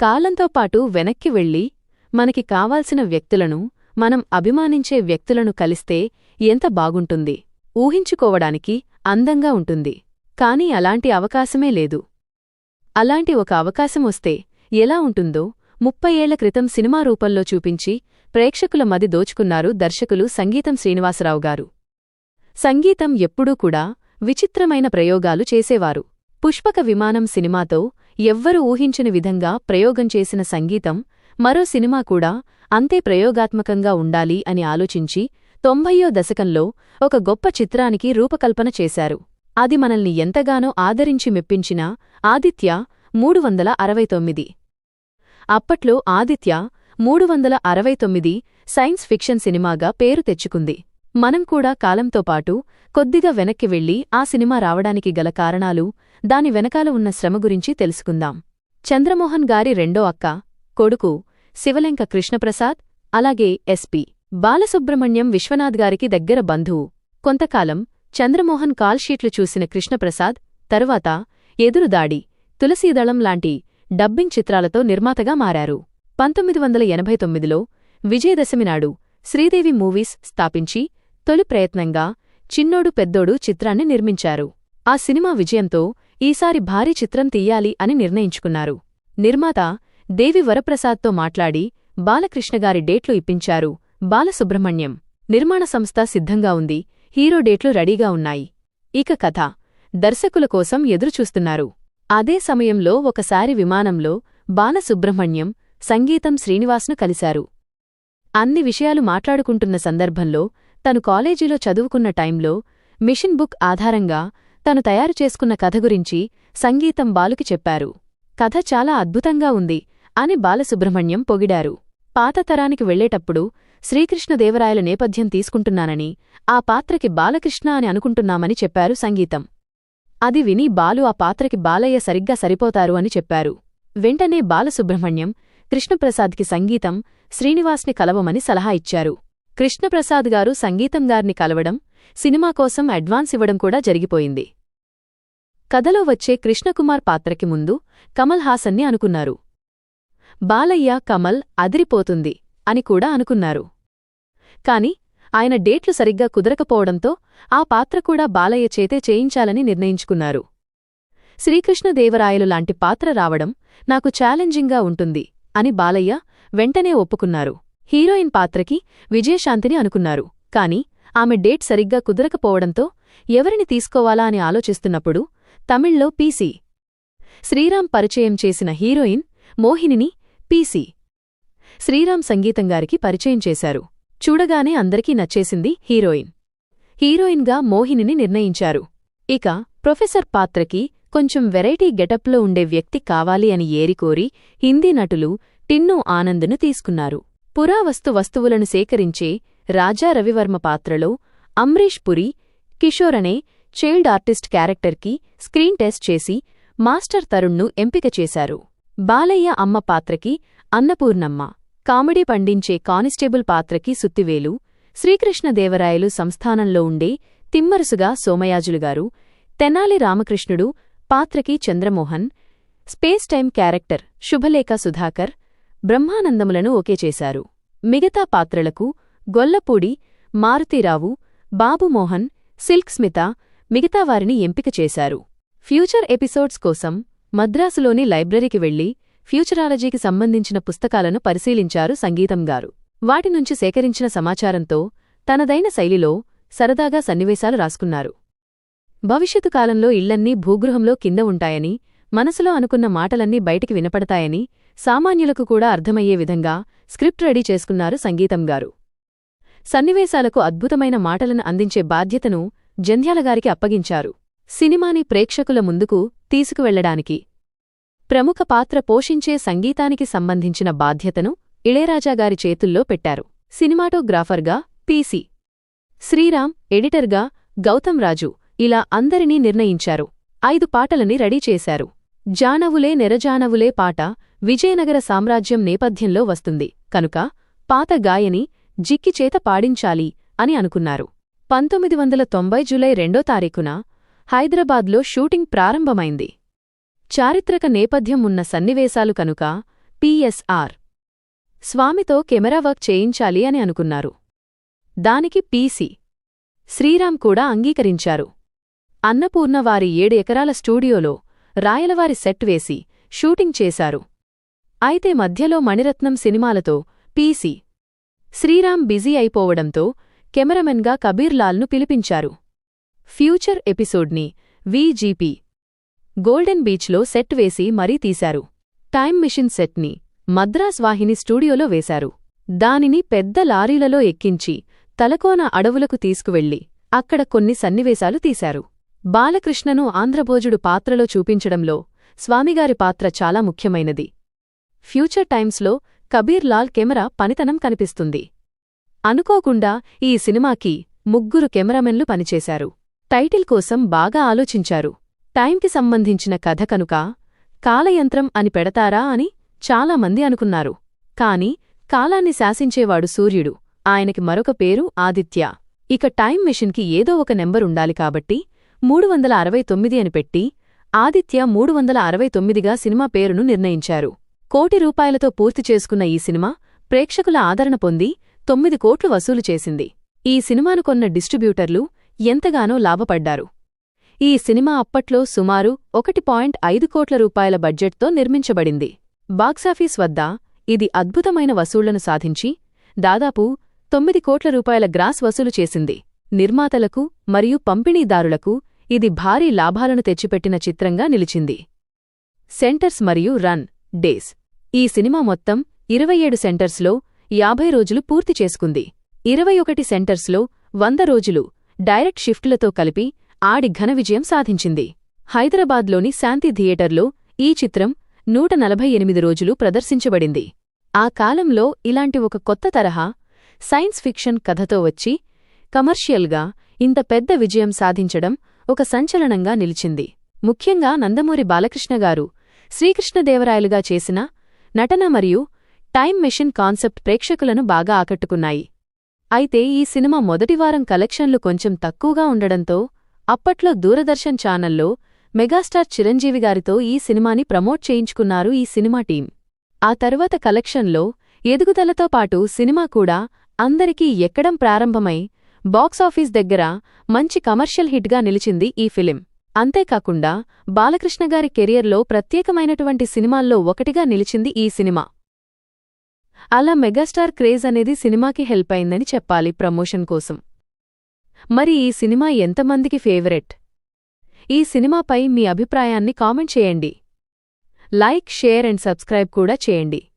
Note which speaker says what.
Speaker 1: కాలంతో పాటు వెనక్కి వెళ్ళి మనకి కావాల్సిన వ్యక్తులను మనం అభిమానించే వ్యక్తులను కలిస్తే ఎంత బాగుంటుంది. ఊహించుకోవడానికి అందంగా ఉంటుంది. కాని అలాంటి అవకాశమే లేదు. అలాంటి ఒక అవకాశం వస్తే ఎలా ఉంటుందో ముప్పై ఏళ్ళ క్రితం సినిమా రూపంలో చూపించి ప్రేక్షకుల మది దోచుకున్నారు దర్శకులు సంగీతం శ్రీనివాసరావు గారు. సంగీతం ఎప్పుడూ కూడా విచిత్రమైన ప్రయోగాలు చేసేవారు. పుష్పక విమానం సినిమాతో ఎవ్వరూ ఊహించని విధంగా ప్రయోగం చేసిన సంగీతం మరో సినిమా కూడా అంతే ప్రయోగాత్మకంగా ఉండాలి అని ఆలోచించి తొంభయ్యో దశకంలో ఒక గొప్ప చిత్రానికి రూపకల్పన చేశారు. అది మనల్ని ఎంతగానో ఆదరించి మెప్పించిన ఆదిత్య మూడు వందల అరవై తొమ్మిది. అప్పట్లో ఆదిత్య మూడు వందల అరవై తొమ్మిది సైన్స్ ఫిక్షన్ సినిమాగా పేరు తెచ్చుకుంది. మనం కూడా కాలంతో పాటు కొద్దిగా వెనక్కి వెళ్ళి ఆ సినిమా రావడానికి గల కారణాలు దాని వెనకాల ఉన్న శ్రమ గురించి తెలుసుకుందాం. చంద్రమోహన్ గారి రెండో అక్క కొడుకు శివలెంక కృష్ణప్రసాద్ అలాగే ఎస్పి బాలసుబ్రహ్మణ్యం విశ్వనాథ్ గారికి దగ్గర బంధువు. కొంతకాలం చంద్రమోహన్ కాల్షీట్లు చూసిన కృష్ణప్రసాద్ తరువాత ఎదురుదాడి తులసీదళం లాంటి డబ్బింగ్ చిత్రాలతో నిర్మాతగా మారారు. పంతొమ్మిది వందల ఎనభై తొమ్మిదిలో విజయదశమి నాడు శ్రీదేవి మూవీస్ స్థాపించి తొలి ప్రయత్నంగా చిన్నోడు పెద్దోడు చిత్రాన్ని నిర్మించారు. ఆ సినిమా విజయంతో ఈసారి భారీ చిత్రం తీయాలి అని నిర్ణయించుకున్నారు. నిర్మాత దేవి వరప్రసాద్తో మాట్లాడి బాలకృష్ణగారి డేట్లు ఇప్పించారు బాలసుబ్రహ్మణ్యం. నిర్మాణ సంస్థ సిద్ధంగా ఉంది హీరో డేట్లు రెడీగా ఉన్నాయి. ఇక కథ దర్శకుల కోసం ఎదురుచూస్తున్నారు. అదే సమయంలో ఒకసారి విమానంలో బాలసుబ్రహ్మణ్యం సంగీతం శ్రీనివాస్ను కలిశారు. అన్ని విషయాలు మాట్లాడుకుంటున్న సందర్భంలో తను కాలేజీలో చదువుకున్న టైంలో మిషన్ బుక్ ఆధారంగా తను తయారు చేసుకున్న కథ గురించి సంగీతం బాలుకి చెప్పారు. కథ చాలా అద్భుతంగా ఉంది అని బాలసుబ్రహ్మణ్యం పొగిడారు. పాత తరానికి వెళ్ళేటప్పుడు శ్రీకృష్ణదేవరాయల నేపథ్యం తీసుకుంటున్నానని ఆ పాత్రకి బాలకృష్ణ అని అనుకుంటున్నామని చెప్పారు సంగీతం. అది విని బాలు ఆ పాత్రకి బాలయ్య సరిగ్గా సరిపోతారు అని చెప్పారు. వెంటనే బాలసుబ్రహ్మణ్యం కృష్ణప్రసాద్కి సంగీతం శ్రీనివాస్ని కలవమని సలహా ఇచ్చారు. కృష్ణప్రసాద్ గారు సంగీతం గారిని కలవడం సినిమా కోసం అడ్వాన్స్ ఇవ్వడం కూడా జరిగిపోయింది. కథలో వచ్చే కృష్ణకుమార్ పాత్రకి ముందు కమల్ హాసన్ని అనుకున్నారు. బాలయ్య కమల్ అదిరిపోతుంది అని కూడా అనుకున్నారు. కాని ఆయన డేట్లు సరిగ్గా కుదరకపోవడంతో ఆ పాత్ర కూడా బాలయ్య చేతే చేయించాలని నిర్ణయించుకున్నారు. శ్రీకృష్ణదేవరాయలు లాంటి పాత్ర రావడం నాకు ఛాలెంజింగ్గా ఉంటుంది అని బాలయ్య వెంటనే ఒప్పుకున్నారు. హీరోయిన్ పాత్రకి విజయశాంతిని అనుకున్నారు. కాని ఆమె డేట్ సరిగ్గా కుదరకపోవడంతో ఎవరిని తీసుకోవాలా అని ఆలోచిస్తున్నప్పుడు తమిళ్ళో పీసీ. శ్రీరామ్ పరిచయం చేసిన హీరోయిన్ మోహినిని పీసీ. శ్రీరామ్ సంగీతంగారికి పరిచయం చేశారు. చూడగానే అందరికీ నచ్చేసింది హీరోయిన్. హీరోయిన్గా మోహినిని నిర్ణయించారు. ఇక ప్రొఫెసర్ పాత్రకి కొంచెం వెరైటీ గెటప్లో ఉండే వ్యక్తి కావాలి అని ఏరికోరి హిందీ నటులు టిన్ను ఆనంద్ను తీసుకున్నారు. పురావస్తు వస్తువులను సేకరించే రాజా రవివర్మ పాత్రలో అమ్రీష్ పురి కిషోర్ అనే చైల్డ్ ఆర్టిస్ట్ క్యారెక్టర్కి స్క్రీన్ టెస్ట్ చేసి మాస్టర్ తరుణ్ను ఎంపిక చేశారు. బాలయ్య అమ్మ పాత్రకి అన్నపూర్ణమ్మ కామెడీ పండించే కానిస్టేబుల్ పాత్రకి సుత్తివేలు శ్రీకృష్ణదేవరాయలు సంస్థానంలో ఉండే తిమ్మరుసుగా సోమయాజులుగారు తెనాలి రామకృష్ణుడు పాత్రకి Chandramohan space time character Shubhalekha Sudhakar బ్రహ్మానందములను okay చేశారు. మిగతా పాత్రలకు గొల్లపూడి మారుతీరావు బాబుమోహన్ సిల్క్ స్మిత మిగతా వారిని ఎంపిక చేశారు. ఫ్యూచర్ ఎపిసోడ్స్ కోసం మద్రాసులోని లైబ్రరీకి వెళ్ళి ఫ్యూచరాలజీకి సంబంధించిన పుస్తకాలను పరిశీలించారు సంగీతం గారు. వాటి నుంచి సేకరించిన సమాచారంతో తనదైన శైలిలో సరదాగా సన్నివేశాలు రాసుకున్నారు. భవిష్యత్తు కాలంలో ఇళ్ళన్నీ భూగృహంలో కింద ఉంటాయని మనసులో అనుకున్న మాటలన్నీ బయటికి వినపడతాయని సామాన్యులకు కూడా అర్థమయ్యే విధంగా స్క్రిప్ట్ రెడీ చేసుకున్నారు సంగీతం గారు. సన్నివేశాలకు అద్భుతమైన మాటలను అందించే బాధ్యతను జంధ్యాలగారికి అప్పగించారు. సినిమాని ప్రేక్షకుల ముందుకు తీసుకువెళ్ళడానికి ప్రముఖ పాత్ర పోషించే సంగీతానికి సంబంధించిన బాధ్యతను ఇళయరాజాగారి చేతుల్లో పెట్టారు. సినిమాటోగ్రాఫర్గా పీసీ శ్రీరామ్ ఎడిటర్గా గౌతమ్ రాజు ఇలా అందరినీ నిర్ణయించారు. ఐదు పాటలని రెడీ చేశారు. జానవులే నెరజానవులే పాట విజయనగర సామ్రాజ్యం నేపథ్యంలో వస్తుంది. కనుక పాత గాయని జిక్కిచేత పాడించాలి అని అనుకున్నారు. పంతొమ్మిది వందల తొంభై జూలై రెండో తారీఖున హైదరాబాద్లో షూటింగ్ ప్రారంభమైంది. చారిత్రక నేపథ్యం ఉన్న సన్నివేశాలు కనుక పిఎస్ఆర్ స్వామితో కెమెరా వర్క్ చేయించాలి అని అనుకున్నారు. దానికి పీసీ శ్రీరామ్ కూడా అంగీకరించారు. అన్నపూర్ణ వారి ఏడు ఎకరాల స్టూడియోలో రాయలవారి సెట్ వేసి షూటింగ్ చేశారు. అయితే మధ్యలో మణిరత్నం సినిమాలతో పీసీ శ్రీరామ్ బిజీ అయిపోవడంతో కెమెరామెన్గా కబీర్లాల్ను పిలిపించారు. ఫ్యూచర్ ఎపిసోడ్ని వీజీపీ గోల్డెన్ బీచ్లో సెట్ వేసి మరీ తీశారు. టైమ్ మిషన్ సెట్ని మద్రాస్ వాహిని స్టూడియోలో వేశారు. దానిని పెద్ద లారీలలో ఎక్కించి తలకోన అడవులకు తీసుకువెళ్ళి అక్కడ కొన్ని సన్నివేశాలు తీశారు. బాలకృష్ణను ఆంధ్రభోజుడు పాత్రలో చూపించడంలో స్వామిగారి పాత్ర చాలా ముఖ్యమైనది. ఫ్యూచర్ టైమ్స్లో కబీర్ లాల్ కెమెరా పనితనం కనిపిస్తుంది. అనుకోకుండా ఈ సినిమాకి ముగ్గురు కెమెరామెన్లు పనిచేశారు. టైటిల్ కోసం బాగా ఆలోచించారు. టైంకి సంబంధించిన కథ కనుక కాలయంత్రం అని పెడతారా అని చాలామంది అనుకున్నారు. కాని కాలాన్ని శాసించేవాడు సూర్యుడు. ఆయనకి మరొక పేరు ఆదిత్య. ఇక టైం మిషన్కి ఏదో ఒక నెంబరుండాలి కాబట్టి మూడు వందల అరవై తొమ్మిది అని పెట్టి ఆదిత్య మూడు వందల అరవై తొమ్మిదిగా సినిమా పేరును నిర్ణయించారు. కోటి రూపాయలతో పూర్తి చేసుకున్న ఈ సినిమా ప్రేక్షకుల ఆదరణ పొంది తొమ్మిది కోట్లు వసూలు చేసింది. ఈ సినిమాను కొన్న డిస్ట్రిబ్యూటర్లు ఎంతగానో లాభపడ్డారు. ఈ సినిమా అప్పట్లో సుమారు ఒకటి పాయింట్ ఐదు కోట్ల రూపాయల బడ్జెట్తో నిర్మించబడింది. బాక్సాఫీస్ వద్ద ఇది అద్భుతమైన వసూళ్ళను సాధించి దాదాపు తొమ్మిది కోట్ల రూపాయల గ్రాస్ వసూలు చేసింది. నిర్మాతలకు మరియు పంపిణీదారులకు ఇది భారీ లాభాలను తెచ్చిపెట్టిన చిత్రంగా నిలిచింది. సెంటర్స్ మరియు రన్ డేస్. ఈ సినిమా మొత్తం ఇరవై ఏడు సెంటర్స్లో యాభై రోజులు పూర్తి చేసుకుంది. ఇరవై ఒకటి సెంటర్స్లో వంద రోజులు డైరెక్ట్ షిఫ్టులతో కలిపి ఆడి ఘన విజయం సాధించింది. హైదరాబాద్లోని శాంతి థియేటర్లో ఈ చిత్రం నూట నలభై ఎనిమిది రోజులు ప్రదర్శించబడింది. ఆ కాలంలో ఇలాంటి ఒక కొత్త తరహా సైన్స్ ఫిక్షన్ కథతో వచ్చి కమర్షియల్గా ఇంత పెద్ద విజయం సాధించడం ఒక సంచలనంగా నిలిచింది. ముఖ్యంగా నందమూరి బాలకృష్ణగారు శ్రీకృష్ణదేవరాయలుగా చేసిన నటన మరియు టైం మెషిన్ కాన్సెప్ట్ ప్రేక్షకులను బాగా ఆకట్టుకున్నాయి. అయితే ఈ సినిమా మొదటివారం కలెక్షన్లు కొంచెం తక్కువగా ఉండడంతో అప్పట్లో దూరదర్శన్ ఛానల్లో మెగాస్టార్ చిరంజీవి గారితో ఈ సినిమాని ప్రమోట్ చేయించుకున్నారు ఈ సినిమా టీం. ఆ తరువాత కలెక్షన్లో ఎదుగుదలతో పాటు సినిమా కూడా అందరికీ ఎక్కడం ప్రారంభమై బాక్సాఫీస్ దగ్గర మంచి కమర్షియల్ హిట్గా నిలిచింది ఈ ఫిలిం. అంతేకాకుండా బాలకృష్ణగారి కెరియర్లో ప్రత్యేకమైనటువంటి సినిమాల్లో ఒకటిగా నిలిచింది ఈ సినిమా. అలా మెగాస్టార్ క్రేజ్ అనేది సినిమాకి హెల్ప్ అయిందని చెప్పాలి ప్రమోషన్ కోసం. మరి ఈ సినిమా ఎంతమందికి ఫేవరెట్? ఈ సినిమాపై మీ అభిప్రాయాన్ని కామెంట్ చేయండి. లైక్ షేర్ అండ్ సబ్స్క్రైబ్ కూడా చేయండి.